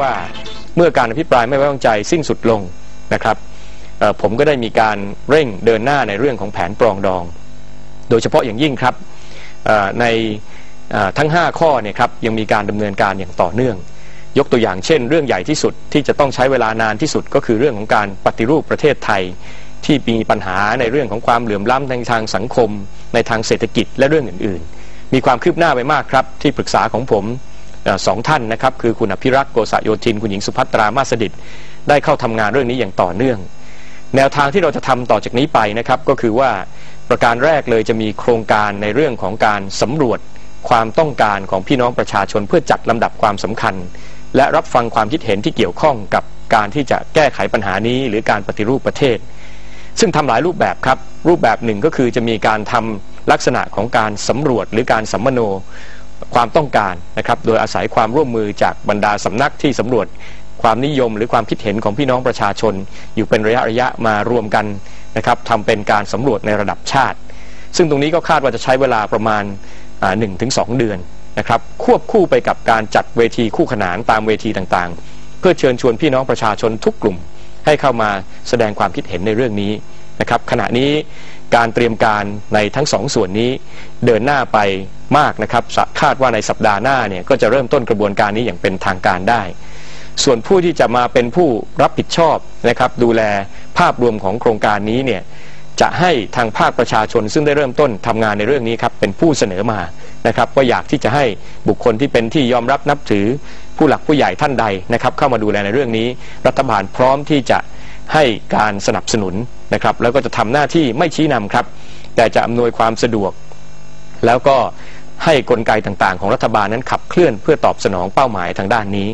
ว่าเมื่อการอภิปรายไม่ไว้วางใจสิ้นสุดลงนะครับผมก็ได้มีการเร่งเดินหน้าในเรื่องของแผนปรองดอง โดยเฉพาะอย่างยิ่งครับในทั้ง 5 ข้อเนี่ยครับยังมีการดำเนินการอย่างต่อเนื่อง ยกตัวอย่างเช่น เรื่องใหญ่ที่สุดที่จะต้องใช้เวลานานที่สุดก็คือเรื่องของการปฏิรูปประเทศไทย ที่มีปัญหาในเรื่องของความเหลื่อมล้ำในทางสังคม ในทางเศรษฐกิจและเรื่องอื่น ๆ มีความคืบหน้าไปมากครับที่ปรึกษาของผม สองท่านนะครับคือคุณอภิรักษ์โกษโยธิน คุณหญิงสุภัตรามาสดิตได้เข้าทำงานเรื่องนี้อย่างต่อเนื่อง แนวทางที่เราจะทำต่อจากนี้ไปนะครับก็คือว่าประการแรกเลยจะมีโครงการในเรื่องของการสำรวจความต้องการของพี่น้องประชาชนเพื่อจัดลำดับความสำคัญ และรับฟังความคิดเห็นที่เกี่ยวข้องกับการที่จะแก้ไขปัญหานี้หรือการปฏิรูปประเทศ ซึ่งทำหลายรูปแบบครับ รูปแบบหนึ่งก็คือจะมีการทำลักษณะของการสำรวจหรือการสัมมโน ความต้องการนะครับโดยอาศัยความร่วมมือจากบรรดาสำนักที่สำรวจความนิยมหรือความคิดเห็นของพี่น้องประชาชน อยู่เป็นระยะระยะมารวมกันนะครับทำเป็นการสำรวจในระดับชาติ ซึ่งตรงนี้ก็คาดว่าจะใช้เวลาประมาณหนึ่งถึงสองเดือนนะครับควบคู่ไปกับการจัดเวทีคู่ขนานตามเวทีต่างๆ เพื่อเชิญชวนพี่น้องประชาชนทุกกลุ่ม ให้เข้ามาแสดงความคิดเห็นในเรื่องนี้ นะครับขณะนี้การเตรียมการในทั้งสองส่วนนี้เดินหน้าไปมากนะครับคาดว่าในสัปดาห์หน้าเนี่ยก็จะเริ่มต้นกระบวนการนี้อย่างเป็นทางการได้ ส่วนผู้ที่จะมาเป็นผู้รับผิดชอบนะครับดูแลภาพรวมของโครงการนี้เนี่ยจะให้ทางภาคประชาชนซึ่งได้เริ่มต้นทำงานในเรื่องนี้ครับเป็นผู้เสนอมานะครับว่าอยากที่จะให้บุคคลที่เป็นที่ยอมรับนับถือผู้หลักผู้ใหญ่ท่านใดนะครับเข้ามาดูแลในเรื่องนี้ รัฐบาลพร้อมที่จะ ให้การสนับสนุนนะครับ แล้วก็จะทำหน้าที่ไม่ชี้นำครับ แต่จะอำนวยความสะดวก แล้วก็ให้กลไกต่างๆ ของรัฐบาลนั้นขับเคลื่อนเพื่อตอบสนองเป้าหมายทางด้านนี้